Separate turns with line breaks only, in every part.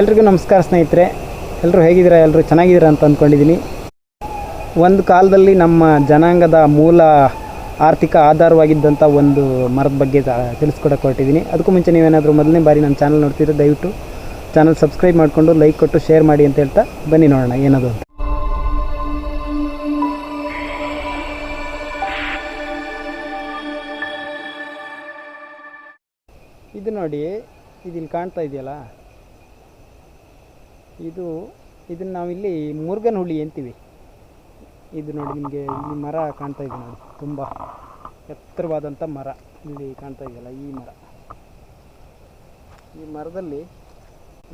ಎಲ್ರಿಗೂ ನಮಸ್ಕಾರ ಸ್ನೇಹಿತರೆ. ಎಲ್ಲರೂ ಹೇಗಿದ್ದೀರಾ? ಎಲ್ಲರೂ ಚೆನ್ನಾಗಿದ್ದೀರಾ ಅಂತ ಅಂದ್ಕೊಂಡಿದ್ದೀನಿ. ಒಂದು ಕಾಲದಲ್ಲಿ ನಮ್ಮ ಜನಾಂಗದ ಮೂಲ ಆರ್ಥಿಕ ಆಧಾರವಾಗಿದ್ದಂಥ ಒಂದು ಮರದ ಬಗ್ಗೆ ತಿಳಿಸ್ಕೊಡಕ್ಕೆ ಹೊರಟಿದ್ದೀನಿ. ಅದಕ್ಕೂ ಮುಂಚೆ ನೀವೇನಾದರೂ ಮೊದಲನೇ ಬಾರಿ ನನ್ನ ಚಾನಲ್ ನೋಡ್ತಿದ್ರೆ ದಯವಿಟ್ಟು ಚಾನಲ್ ಸಬ್ಸ್ಕ್ರೈಬ್ ಮಾಡಿಕೊಂಡು ಲೈಕ್ ಕೊಟ್ಟು ಶೇರ್ ಮಾಡಿ ಅಂತ ಹೇಳ್ತಾ ಬನ್ನಿ ನೋಡೋಣ ಏನದು ಅಂತ. ಇದು ನೋಡಿ ಇದು ಇಲ್ಲಿ ಕಾಣ್ತಾ ಇದೆಯಲ್ಲ? ಇದು, ಇದನ್ನು ನಾವಿಲ್ಲಿ ಮುರುಗನ್ ಹುಳಿ ಅಂತೀವಿ. ಇದು ನೋಡಿ ನಿಮಗೆ ಈ ಮರ ಕಾಣ್ತಾ ಇದೆ ನೋಡಿ, ತುಂಬ ಎತ್ತರವಾದಂಥ ಮರ ಇಲ್ಲಿ ಕಾಣ್ತಾ ಇದೆಯಲ್ಲ, ಈ ಮರ. ಈ ಮರದಲ್ಲಿ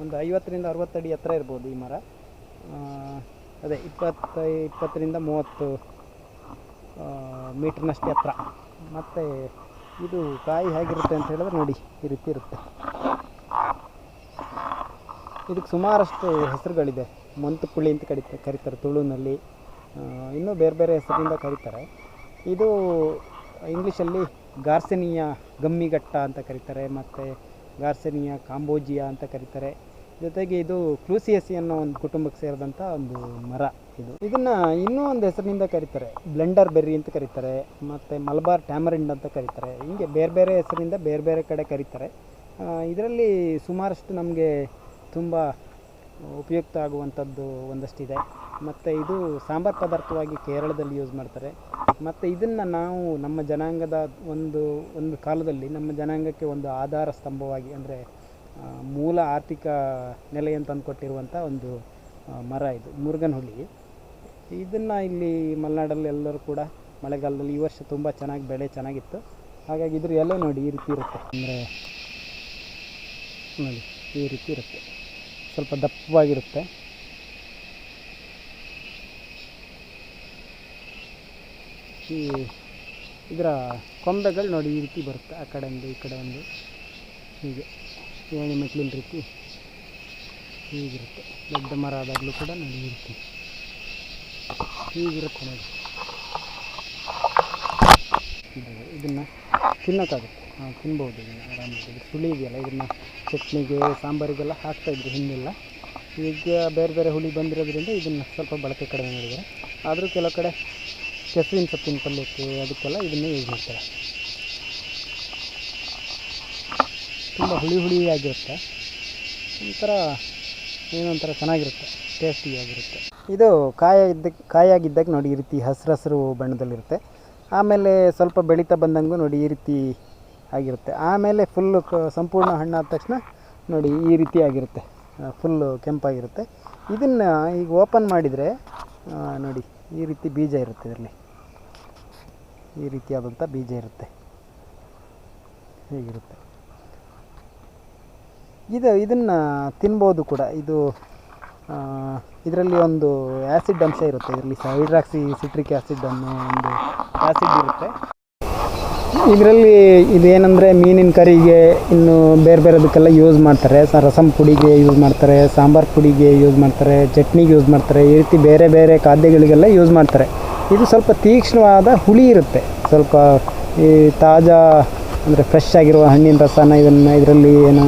ಒಂದು ಐವತ್ತರಿಂದ ಅರವತ್ತಡಿ ಎತ್ತರ ಇರ್ಬೋದು ಈ ಮರ. ಅದೇ ಇಪ್ಪತ್ತ, ಇಪ್ಪತ್ತರಿಂದ ಮೂವತ್ತು ಮೀಟ್ರ್ನಷ್ಟು ಎತ್ತರ. ಮತ್ತು ಇದು ಕಾಯಿ ಹೇಗಿರುತ್ತೆ ಅಂತ ಹೇಳಿದ್ರೆ ನೋಡಿ, ಈ ರೀತಿ ಇರುತ್ತೆ. ಇದಕ್ಕೆ ಸುಮಾರಷ್ಟು ಹೆಸರುಗಳಿದೆ. ಮಂತುಪುಳಿ ಅಂತ ಕರೀತಾರೆ ಕರೀತಾರೆ ತುಳುನಲ್ಲಿ. ಇನ್ನೂ ಬೇರೆ ಬೇರೆ ಹೆಸರಿಂದ ಕರೀತಾರೆ. ಇದು ಇಂಗ್ಲೀಷಲ್ಲಿ ಗಾರ್ಸನೀಯ ಗಮ್ಮಿಘಟ್ಟ ಅಂತ ಕರೀತಾರೆ, ಮತ್ತು ಗಾರ್ಸನೀಯ ಕಾಂಬೋಜಿಯಾ ಅಂತ ಕರೀತಾರೆ. ಜೊತೆಗೆ ಇದು ಕ್ಲೂಸಿಯಸಿ ಅನ್ನೋ ಒಂದು ಕುಟುಂಬಕ್ಕೆ ಸೇರಿದಂಥ ಒಂದು ಮರ ಇದು. ಇದನ್ನು ಇನ್ನೂ ಒಂದು ಹೆಸರಿನಿಂದ ಕರೀತಾರೆ. ಬ್ಲೆಂಡರ್ ಬೆರ್ರಿ ಅಂತ ಕರೀತಾರೆ, ಮತ್ತು ಮಲಬಾರ್ ಟ್ಯಾಮರಿಂಡ್ ಅಂತ ಕರೀತಾರೆ. ಹೀಗೆ ಬೇರೆ ಬೇರೆ ಹೆಸರಿಂದ ಬೇರೆ ಬೇರೆ ಕಡೆ ಕರೀತಾರೆ. ಇದರಲ್ಲಿ ಸುಮಾರಷ್ಟು ನಮಗೆ ತುಂಬ ಉಪಯುಕ್ತ ಆಗುವಂಥದ್ದು ಒಂದಷ್ಟಿದೆ. ಮತ್ತು ಇದು ಸಾಂಬಾರು ಪದಾರ್ಥವಾಗಿ ಕೇರಳದಲ್ಲಿ ಯೂಸ್ ಮಾಡ್ತಾರೆ. ಮತ್ತು ಇದನ್ನು ನಾವು ನಮ್ಮ ಜನಾಂಗದ ಒಂದು ಒಂದು ಕಾಲದಲ್ಲಿ ನಮ್ಮ ಜನಾಂಗಕ್ಕೆ ಒಂದು ಆಧಾರ ಸ್ತಂಭವಾಗಿ ಅಂದರೆ ಮೂಲ ಆರ್ಥಿಕ ನೆಲೆಯನ್ನು ತಂದುಕೊಟ್ಟಿರುವಂಥ ಒಂದು ಮರ ಇದು ಮುರುಗನ್ ಹುಳಿ ಇದನ್ನು ಇಲ್ಲಿ ಮಲೆನಾಡಲ್ಲಿ ಎಲ್ಲರೂ ಕೂಡ ಮಳೆಗಾಲದಲ್ಲಿ ಈ ವರ್ಷ ತುಂಬ ಚೆನ್ನಾಗಿ ಬೆಳೆ ಚೆನ್ನಾಗಿತ್ತು. ಹಾಗಾಗಿ ಇದ್ರ ಎಲೆ ನೋಡಿ ಈ ರೀತಿ ಇರುತ್ತೆ. ಅಂದರೆ ನೋಡಿ ಈ ರೀತಿ ಇರುತ್ತೆ. ಸ್ವಲ್ಪ ದಪ್ಪವಾಗಿರುತ್ತೆ. ಈ ಇದರ ಕೊಂಬೆಗಳು ನೋಡಿ ಈ ರೀತಿ ಬರುತ್ತೆ, ಆ ಕಡೆ ಒಂದು, ಈ ಕಡೆ ಒಂದು. ಹೀಗೆ ಏಣಿ ಮೆಟ್ಲಿನ ರೀತಿ ಹೀಗಿರುತ್ತೆ. ದೊಡ್ಡ ಮರ ಆದಾಗಲೂ ಕೂಡ ನೋಡಿ ಈ ರೀತಿ ಹೀಗಿರುತ್ತೆ ನೋಡಿ. ಇದು ಇದನ್ನು ತಿನ್ನೋಕ್ಕಾಗುತ್ತೆ ನಾವು ತಿನ್ಬೋದು, ಆರಾಮಾಗಿ. ಹುಳಿ ಇದೆಯಲ್ಲ, ಇದನ್ನು ಚಟ್ನಿಗೆ, ಸಾಂಬಾರಿಗೆಲ್ಲ ಹಾಕ್ತಾಯಿದ್ರು ಹಿಂದೆಲ್ಲ. ಈಗ ಬೇರೆ ಬೇರೆ ಹುಳಿ ಬಂದಿರೋದ್ರಿಂದ ಇದನ್ನು ಸ್ವಲ್ಪ ಬಳಕೆ ಕಡಿಮೆ ಮಾಡಿದ್ದಾರೆ. ಆದರೂ ಕೆಲವು ಕಡೆ ಕೆಸುವಿನ ಸೊಪ್ಪಿನ ಪಲ್ಯಕ್ಕೆ ಅದಕ್ಕೆಲ್ಲ ಇದನ್ನೇ ಯೂಸ್ ಮಾಡ್ತಾರೆ. ತುಂಬ ಹುಳಿ ಹುಳಿಯಾಗಿರುತ್ತೆ ಒಂಥರ ಏನೋ ಒಂಥರ ಚೆನ್ನಾಗಿರುತ್ತೆ ಟೇಸ್ಟಿಯಾಗಿರುತ್ತೆ ಇದು ಕಾಯ ಕಾಯಾಗಿದ್ದಾಗ ನೋಡಿ ಈ ರೀತಿ ಹಸಿರು ಹಸಿರು ಬಣ್ಣದಲ್ಲಿರುತ್ತೆ. ಆಮೇಲೆ ಸ್ವಲ್ಪ ಬೆಳೀತಾ ಬಂದಂಗೂ ನೋಡಿ ಈ ರೀತಿ ಆಗಿರುತ್ತೆ. ಆಮೇಲೆ ಫುಲ್ಲು ಸಂಪೂರ್ಣ ಹಣ್ಣಾದ ತಕ್ಷಣ ನೋಡಿ ಈ ರೀತಿ ಆಗಿರುತ್ತೆ. ಫುಲ್ಲು ಕೆಂಪಾಗಿರುತ್ತೆ. ಇದನ್ನು ಈಗ ಓಪನ್ ಮಾಡಿದರೆ ನೋಡಿ ಈ ರೀತಿ ಬೀಜ ಇರುತ್ತೆ ಇದರಲ್ಲಿ. ಈ ರೀತಿಯಾದಂಥ ಬೀಜ ಇರುತ್ತೆ. ಹೀಗಿರುತ್ತೆ. ಇದು, ಇದನ್ನು ತಿನ್ಬೋದು ಕೂಡ. ಇದು ಇದರಲ್ಲಿ ಒಂದು ಆ್ಯಸಿಡ್ ಅಂಶ ಇರುತ್ತೆ. ಇದರಲ್ಲಿ ಹೈಡ್ರಾಕ್ಸಿ ಸಿಟ್ರಿಕ್ ಆ್ಯಸಿಡ್ ಅನ್ನೋ ಒಂದು ಆ್ಯಸಿಡ್ ಇರುತ್ತೆ. ಇದರಲ್ಲಿ ಇದೇನೆಂದರೆ ಮೀನಿನ ಕರಿಗೆ ಇನ್ನು ಬೇರೆ ಬೇರೆದಕ್ಕೆಲ್ಲ ಯೂಸ್ ಮಾಡ್ತಾರೆ. ಸ ರಸಮ್ ಪುಡಿಗೆ ಯೂಸ್ ಮಾಡ್ತಾರೆ, ಸಾಂಬಾರು ಪುಡಿಗೆ ಯೂಸ್ ಮಾಡ್ತಾರೆ, ಚಟ್ನಿಗೆ ಯೂಸ್ ಮಾಡ್ತಾರೆ, ಈ ರೀತಿ ಬೇರೆ ಬೇರೆ ಖಾದ್ಯಗಳಿಗೆಲ್ಲ ಯೂಸ್ ಮಾಡ್ತಾರೆ. ಇದು ಸ್ವಲ್ಪ ತೀಕ್ಷ್ಣವಾದ ಹುಳಿ ಇರುತ್ತೆ. ಸ್ವಲ್ಪ ಈ ತಾಜಾ ಅಂದರೆ ಫ್ರೆಶ್ ಆಗಿರುವ ಹಣ್ಣಿನ ರಸನ ಇದನ್ನು ಇದರಲ್ಲಿ ಏನು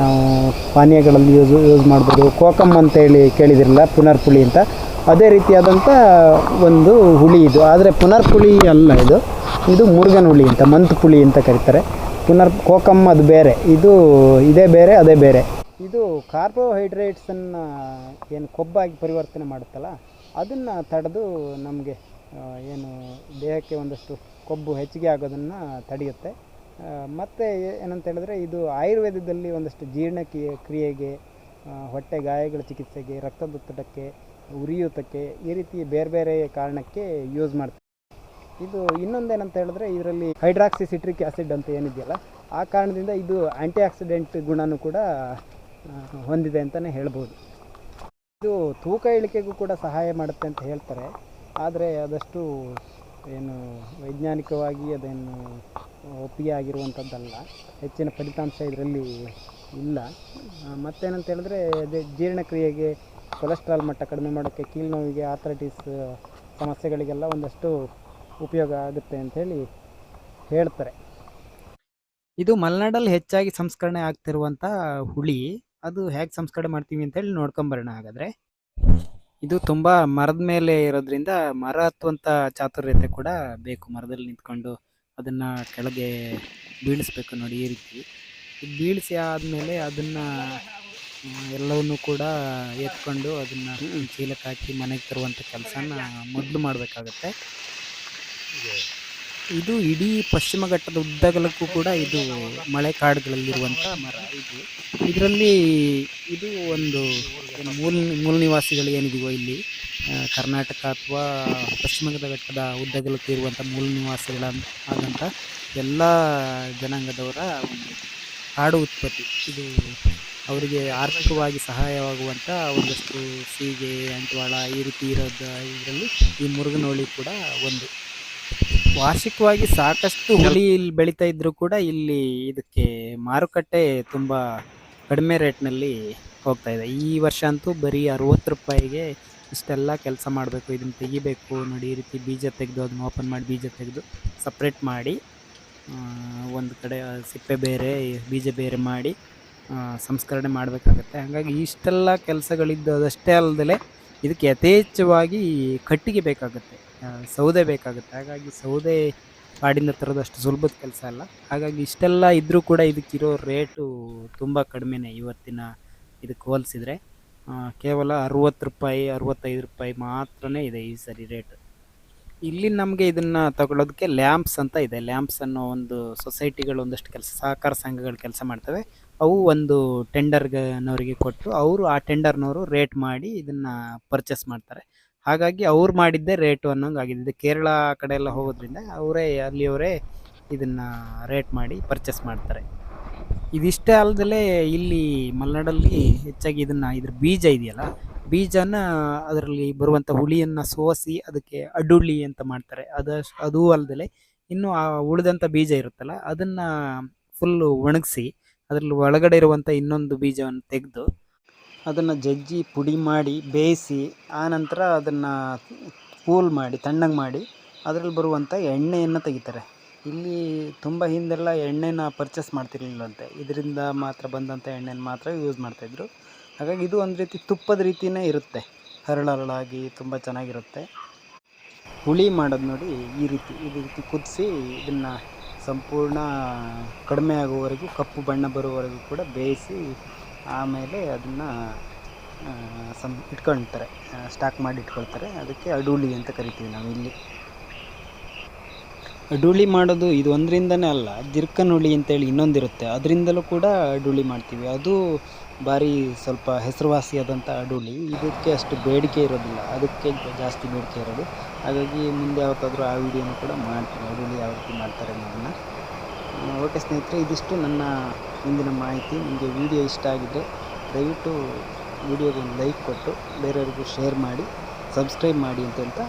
ನಾವು ಪಾನೀಯಗಳಲ್ಲಿ ಯೂಸ್ ಯೂಸ್ ಮಾಡ್ಬೋದು. ಕೋಕಮ್ ಅಂತೇಳಿ ಕೇಳಿದಿರಲ್ಲ, ಪುನರ್ಪುಳಿ ಅಂತ. ಅದೇ ರೀತಿಯಾದಂಥ ಒಂದು ಹುಳಿ ಇದು. ಆದರೆ ಪುನರ್ಪುಳಿ ಅಲ್ಲ ಇದು. ಇದು ಮುರುಗನ್ ಹುಳಿ ಅಂತ, ಮಂತ್ ಹುಳಿ ಅಂತ ಕರೀತಾರೆ. ಪುನರ್ ಕೋಕಮ್ ಅದು ಬೇರೆ, ಇದು ಇದೇ ಬೇರೆ, ಅದೇ ಬೇರೆ. ಇದು ಕಾರ್ಬೋಹೈಡ್ರೇಟ್ಸನ್ನು ಏನು ಕೊಬ್ಬಾಗಿ ಪರಿವರ್ತನೆ ಮಾಡುತ್ತಲ್ಲ, ಅದನ್ನು ತಡೆದು ನಮಗೆ ಏನು ದೇಹಕ್ಕೆ ಒಂದಷ್ಟು ಕೊಬ್ಬು ಹೆಚ್ಚಿಗೆ ಆಗೋದನ್ನು ತಡೆಯುತ್ತೆ. ಮತ್ತು ಏನಂತ ಹೇಳಿದ್ರೆ ಇದು ಆಯುರ್ವೇದದಲ್ಲಿ ಒಂದಷ್ಟು ಜೀರ್ಣ ಕ್ರಿಯೆ ಕ್ರಿಯೆಗೆ ಹೊಟ್ಟೆ ಗಾಯಗಳ ಚಿಕಿತ್ಸೆಗೆ, ರಕ್ತದೊತ್ತಡಕ್ಕೆ, ಉರಿಯೂತಕ್ಕೆ ಈ ರೀತಿ ಬೇರೆ ಬೇರೆ ಕಾರಣಕ್ಕೆ ಯೂಸ್ ಮಾಡ್ತಾರೆ. ಇದು ಇನ್ನೊಂದೇನಂತ ಹೇಳಿದ್ರೆ ಇದರಲ್ಲಿ ಹೈಡ್ರಾಕ್ಸಿ ಸಿಟ್ರಿಕ್ ಆ್ಯಸಿಡ್ ಅಂತ ಏನಿದೆಯಲ್ಲ, ಆ ಕಾರಣದಿಂದ ಇದು ಆ್ಯಂಟಿ ಆಕ್ಸಿಡೆಂಟ್ ಗುಣನೂ ಕೂಡ ಹೊಂದಿದೆ ಅಂತಲೇ ಹೇಳ್ಬೋದು. ಇದು ತೂಕ ಇಳಿಕೆಗೂ ಕೂಡ ಸಹಾಯ ಮಾಡುತ್ತೆ ಅಂತ ಹೇಳ್ತಾರೆ. ಆದರೆ ಅದಷ್ಟು ಏನು ವೈಜ್ಞಾನಿಕವಾಗಿ ಅದೇನು ಒಪ್ಪಿಗೆ ಆಗಿರುವಂಥದ್ದಲ್ಲ, ಹೆಚ್ಚಿನ ಫಲಿತಾಂಶ ಇದರಲ್ಲಿ ಇಲ್ಲ. ಮತ್ತೇನಂತ ಹೇಳಿದ್ರೆ ಅದೇ ಜೀರ್ಣಕ್ರಿಯೆಗೆ ಕೊಲೆಸ್ಟ್ರಾಲ್ ಮಟ್ಟ ಕಡಿಮೆ ಮಾಡೋಕ್ಕೆ ಕೀಲು ನೋವಿಗೆ ಆರ್ಥರೈಟಿಸ್ ಸಮಸ್ಯೆಗಳಿಗೆಲ್ಲ ಒಂದಷ್ಟು ಉಪಯೋಗ ಆಗುತ್ತೆ ಅಂಥೇಳಿ ಹೇಳ್ತಾರೆ. ಇದು ಮಲೆನಾಡಲ್ಲಿ ಹೆಚ್ಚಾಗಿ ಸಂಸ್ಕರಣೆ ಆಗ್ತಿರುವಂಥ ಹುಳಿ. ಅದು ಹೇಗೆ ಸಂಸ್ಕರಣೆ ಮಾಡ್ತೀವಿ ಅಂತೇಳಿ ನೋಡ್ಕೊಂಬರೋಣ ಹಾಗಾದರೆ. ಇದು ತುಂಬ ಮರದ ಮೇಲೆ ಇರೋದ್ರಿಂದ ಮರ ಹತ್ತುವಂಥ ಚಾತುರ್ಯತೆ ಕೂಡ ಬೇಕು. ಮರದಲ್ಲಿ ನಿಂತ್ಕೊಂಡು ಅದನ್ನು ಕೆಳಗೆ ಬೀಳಿಸ್ಬೇಕು ನೋಡಿ ಈ ರೀತಿ. ಬೀಳಿಸಿ ಆದಮೇಲೆ ಅದನ್ನು ಎಲ್ಲವನ್ನು ಕೂಡ ಎತ್ಕೊಂಡು ಅದನ್ನು ಚೀಲಕ್ಕೆ ಹಾಕಿ ಮನೆಗೆ ತರುವಂಥ ಕೆಲಸನ ಮೊದಲು ಮಾಡಬೇಕಾಗತ್ತೆ. ಇದು. ಇಡೀ ಪಶ್ಚಿಮ ಘಟ್ಟದ ಉದ್ದಗಲಕ್ಕೂ ಕೂಡ ಇದು ಮಳೆ ಕಾಡುಗಳಲ್ಲಿರುವಂಥ ಮರ ಇದು. ಇದರಲ್ಲಿ ಇದು ಒಂದು ಮೂಲ ಮೂಲ ನಿವಾಸಿಗಳು ಏನಿದೆಯೋ ಇಲ್ಲಿ ಕರ್ನಾಟಕ ಅಥವಾ ಪಶ್ಚಿಮ ಘಟ್ಟದ ಉದ್ದಗಲಕ್ಕೂ ಇರುವಂಥ ಮೂಲ ನಿವಾಸಿಗಳ ಆದಂಥ ಎಲ್ಲ ಜನಾಂಗದವರ ಒಂದು ಕಾಡು ಉತ್ಪತ್ತಿ. ಇದು ಅವರಿಗೆ ಆರ್ಥಿಕವಾಗಿ ಸಹಾಯವಾಗುವಂಥ ಒಂದಷ್ಟು ಸೀಗೆ, ಅಂಟ್ವಾಳ, ಈ ರೀತಿ ಇರೋದು ಇದರಲ್ಲಿ ಈ ಮುರುಗನೋಳಿ ಕೂಡ ಒಂದು. ವಾರ್ಷಿಕವಾಗಿ ಸಾಕಷ್ಟು ಹುಲಿ ಇಲ್ಲಿ ಬೆಳೀತಾ ಇದ್ರು ಕೂಡ ಇಲ್ಲಿ ಇದಕ್ಕೆ ಮಾರುಕಟ್ಟೆ ತುಂಬ ಕಡಿಮೆ ರೇಟ್ನಲ್ಲಿ ಹೋಗ್ತಾ ಇದೆ. ಈ ವರ್ಷ ಅಂತೂ ಬರೀ ಅರವತ್ತು ರೂಪಾಯಿಗೆ ಇಷ್ಟೆಲ್ಲ ಕೆಲಸ ಮಾಡಬೇಕು ಇದನ್ನು ತೆಗಿಬೇಕು ನೋಡಿ ಈ ರೀತಿ ಬೀಜ ತೆಗೆದು ಅದನ್ನ ಓಪನ್ ಮಾಡಿ ಬೀಜ ತೆಗೆದು ಸಪ್ರೇಟ್ ಮಾಡಿ ಒಂದು ಕಡೆ ಸಿಪ್ಪೆ ಬೇರೆ ಬೀಜ ಬೇರೆ ಮಾಡಿ ಸಂಸ್ಕರಣೆ ಮಾಡಬೇಕಾಗತ್ತೆ. ಹಾಗಾಗಿ ಇಷ್ಟೆಲ್ಲ ಕೆಲಸಗಳಿದ್ದು ಅದಷ್ಟೇ ಅಲ್ಲದೆ ಇದಕ್ಕೆ ಯಥೇಚ್ಛವಾಗಿ ಕಟ್ಟಿಗೆ ಬೇಕಾಗುತ್ತೆ. ಸೌದೆ ಬೇಕಾಗುತ್ತೆ. ಹಾಗಾಗಿ ಸೌದೆ ಕಾಡಿಂದ ತರೋದಷ್ಟು ಸುಲಭದ ಕೆಲಸ ಅಲ್ಲ. ಹಾಗಾಗಿ ಇಷ್ಟೆಲ್ಲ ಇದ್ದರೂ ಕೂಡ ಇದಕ್ಕಿರೋ ರೇಟು ತುಂಬ ಕಡಿಮೆನೇ ಇವತ್ತಿನ ಇದಕ್ಕೆ ಹೋಲಿಸಿದ್ರೆ. ಕೇವಲ ಅರುವತ್ತು ರೂಪಾಯಿ, ಅರುವತ್ತೈದು ರೂಪಾಯಿ ಮಾತ್ರನೇ ಇದೆ ಈ ಸರಿ ರೇಟ್. ಇಲ್ಲಿ ನಮಗೆ ಇದನ್ನು ತಗೊಳ್ಳೋದಕ್ಕೆ ಲ್ಯಾಂಪ್ಸ್ ಅಂತ ಇದೆ. ಲ್ಯಾಂಪ್ಸ್ ಅನ್ನೋ ಒಂದು ಸೊಸೈಟಿಗಳು ಒಂದಷ್ಟು ಕೆಲಸ, ಸಹಕಾರ ಸಂಘಗಳು ಕೆಲಸ ಮಾಡ್ತವೆ. ಅವು ಒಂದು ಟೆಂಡರ್ಗನವರಿಗೆ ಕೊಟ್ಟು ಅವರು ಆ ಟೆಂಡರ್ನವರು ರೇಟ್ ಮಾಡಿ ಇದನ್ನು ಪರ್ಚೇಸ್ ಮಾಡ್ತಾರೆ. ಹಾಗಾಗಿ ಅವ್ರು ಮಾಡಿದ್ದೇ ರೇಟು ಅನ್ನೋಂಗೆ ಆಗಿದೆ ಇದು ಕೇರಳ ಕಡೆ ಎಲ್ಲ ಹೋಗೋದ್ರಿಂದ ಅವರೇ ಅಲ್ಲಿಯವರೇ ಇದನ್ನು ರೇಟ್ ಮಾಡಿ ಪರ್ಚೇಸ್ ಮಾಡ್ತಾರೆ. ಇದಿಷ್ಟೇ ಅಲ್ಲದೆ ಇಲ್ಲಿ ಮಲೆನಾಡಲ್ಲಿ ಹೆಚ್ಚಾಗಿ ಇದನ್ನು ಇದ್ರ ಬೀಜ ಇದೆಯಲ್ಲ ಬೀಜನ ಅದರಲ್ಲಿ ಬರುವಂಥ ಹುಳಿಯನ್ನು ಸೋಸಿ ಅದಕ್ಕೆ ಅಡುಳಿ ಅಂತ ಮಾಡ್ತಾರೆ. ಅದ ಅದೂ ಅಲ್ಲದೆ ಇನ್ನು ಆ ಉಳಿದಂಥ ಬೀಜ ಇರುತ್ತಲ್ಲ ಅದನ್ನು ಫುಲ್ಲು ಒಣಗಿಸಿ ಅದರಲ್ಲಿ ಒಳಗಡೆ ಇರುವಂಥ ಇನ್ನೊಂದು ಬೀಜವನ್ನು ತೆಗೆದು ಅದನ್ನು ಜಜ್ಜಿ, ಪುಡಿ ಮಾಡಿ, ಬೇಯಿಸಿ, ಆನಂತರ ಅದನ್ನು ಕೂಲ್ ಮಾಡಿ, ತಣ್ಣಗೆ ಮಾಡಿ, ಅದರಲ್ಲಿ ಬರುವಂಥ ಎಣ್ಣೆಯನ್ನು ತೆಗಿತಾರೆ. ಇಲ್ಲಿ ತುಂಬ ಹಿಂದೆಲ್ಲ ಎಣ್ಣೆನ ಪರ್ಚೇಸ್ ಮಾಡ್ತಿರ್ಲಿಲ್ಲಂತೆ. ಇದರಿಂದ ಮಾತ್ರ ಬಂದಂಥ ಎಣ್ಣೆನ ಮಾತ್ರ ಯೂಸ್ ಮಾಡ್ತಾಯಿದ್ರು ಹಾಗಾಗಿ ಇದು ಒಂದು ರೀತಿ ತುಪ್ಪದ ರೀತಿಯೇ ಇರುತ್ತೆ. ಹರಳರಳಾಗಿ ತುಂಬ ಚೆನ್ನಾಗಿರುತ್ತೆ. ಹುಳಿ ಮಾಡೋದು ನೋಡಿ ಈ ರೀತಿ ಈ ರೀತಿ ಕುದಿಸಿ ಇದನ್ನು ಸಂಪೂರ್ಣ ಕಡಿಮೆ ಆಗುವವರೆಗೂ ಕಪ್ಪು ಬಣ್ಣ ಬರುವವರೆಗೂ ಕೂಡ ಬೇಯಿಸಿ ಆಮೇಲೆ ಅದನ್ನು ಸಂ ಇಟ್ಕೊಳ್ತಾರೆ ಸ್ಟಾಕ್ ಮಾಡಿ ಇಟ್ಕೊಳ್ತಾರೆ. ಅದಕ್ಕೆ ಅಡೂಳಿ ಅಂತ ಕರಿತೀವಿ ನಾವು ಇಲ್ಲಿ. ಅಡೂಳಿ ಮಾಡೋದು ಇದು ಒಂದರಿಂದನೇ ಅಲ್ಲ ಜಿರ್ಕನ್ ಹುಳಿ ಅಂತೇಳಿ ಇನ್ನೊಂದಿರುತ್ತೆ. ಅದರಿಂದಲೂ ಕೂಡ ಅಡೂಳಿ ಮಾಡ್ತೀವಿ. ಅದು ಭಾರಿ ಸ್ವಲ್ಪ ಹೆಸರುವಾಸಿಯಾದಂಥ ಅಡೂಳಿ ಇದಕ್ಕೆ ಅಷ್ಟು ಬೇಡಿಕೆ ಇರೋದಿಲ್ಲ. ಅದಕ್ಕೆ ಜಾಸ್ತಿ ಬೇಡಿಕೆ ಇರೋದು. ಹಾಗಾಗಿ ಮುಂದೆ ಯಾವತ್ತಾದರೂ ಆ ವಿಡಿಯೋನು ಕೂಡ ಮಾಡ್ತೀನಿ. ಅಡೂಳಿ ಯಾವ ರೀತಿ ಮಾಡ್ತಾರೆ ಅನ್ನೋದನ್ನು. ಓಕೆ ಸ್ನೇಹಿತರೆ, ಇದಿಷ್ಟು ನನ್ನ ಇಂದಿನ ಮಾಹಿತಿ. ನಿಮಗೆ ವಿಡಿಯೋ ಇಷ್ಟ ಆಗಿದ್ದರೆ ದಯವಿಟ್ಟು ವಿಡಿಯೋಗೆ ಒಂದು ಲೈಕ್ ಕೊಟ್ಟು ಬೇರೆಯವ್ರಿಗೂ ಶೇರ್ ಮಾಡಿ, ಸಬ್ಸ್ಕ್ರೈಬ್ ಮಾಡಿ ಅಂತ ಹೇಳ್ತಾ